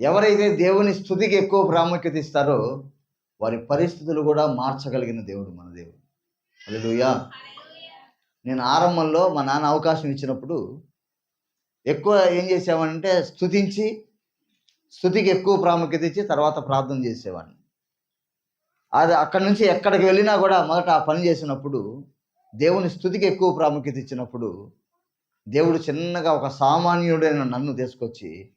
ఎవరైతే దేవుని స్థుతికి ఎక్కువ ప్రాముఖ్యత ఇస్తారో వారి పరిస్థితులు కూడా మార్చగలిగిన దేవుడు మన దేవుడు. హల్లెలూయా. నేను ఆరంభంలో మా నాన్న అవకాశం ఇచ్చినప్పుడు ఎక్కువ ఏం చేసేవాడంటే స్థుతించి స్థుతికి ఎక్కువ ప్రాముఖ్యత ఇచ్చి తర్వాత ప్రార్థన చేసేవాడిని. అది అక్కడి నుంచి ఎక్కడికి వెళ్ళినా కూడా మొదట ఆ పని చేసినప్పుడు దేవుని స్థుతికి ఎక్కువ ప్రాముఖ్యత ఇచ్చినప్పుడు దేవుడు చిన్నగా ఒక సామాన్యుడైన నన్ను తీసుకొచ్చి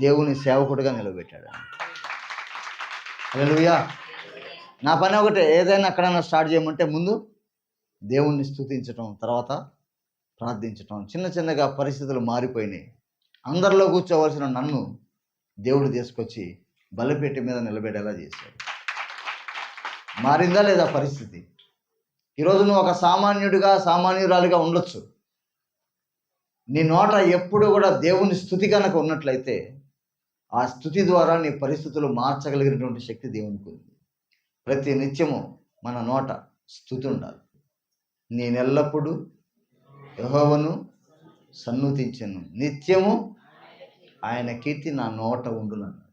దేవుని సేవకుడిగా నిలబెట్టాడు అలలుయా నా పని ఒకటే ఏదైనా ఎక్కడైనా స్టార్ట్ చేయమంటే ముందు దేవుణ్ణి స్థుతించటం తర్వాత ప్రార్థించటం. చిన్న చిన్నగా పరిస్థితులు మారిపోయినాయి. అందరిలో కూర్చోవలసిన నన్ను దేవుడు తీసుకొచ్చి బలపేట మీద నిలబెట్టేలా చేశాడు. మారిందా లేదా పరిస్థితి? ఈరోజు నువ్వు ఒక సామాన్యుడిగా సామాన్యురాలిగా ఉండొచ్చు. నీ నోట ఎప్పుడు కూడా దేవుని స్థుతి కనుక ఉన్నట్లయితే ఆ స్థుతి ద్వారా నీ పరిస్థితులు మార్చగలిగినటువంటి శక్తి దేవునికి ఉంది. ప్రతి నిత్యము మన నోట స్థుతి ఉండాలి. నేనెల్లప్పుడూ యెహోవాను సన్నుతించను. నిత్యము ఆయన కీర్తి నా నోట ఉండునన్నాడు.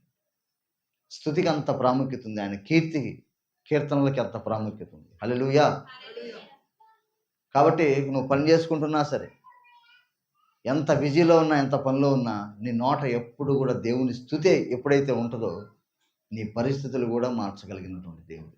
స్థుతికి అంత ప్రాముఖ్యత ఉంది. ఆయన కీర్తికి కీర్తనలకి అంత ప్రాముఖ్యత ఉంది. హల్లెలూయా. కాబట్టి నువ్వు పని చేసుకుంటున్నా సరే ఎంత బిజీలో ఉన్నా ఎంత పనిలో ఉన్నా నీ నోట ఎప్పుడు కూడా దేవుని స్థుతే ఎప్పుడైతే ఉంటుందో నీ పరిస్థితులు కూడా మార్చగలిగినటువంటి దేవుడు.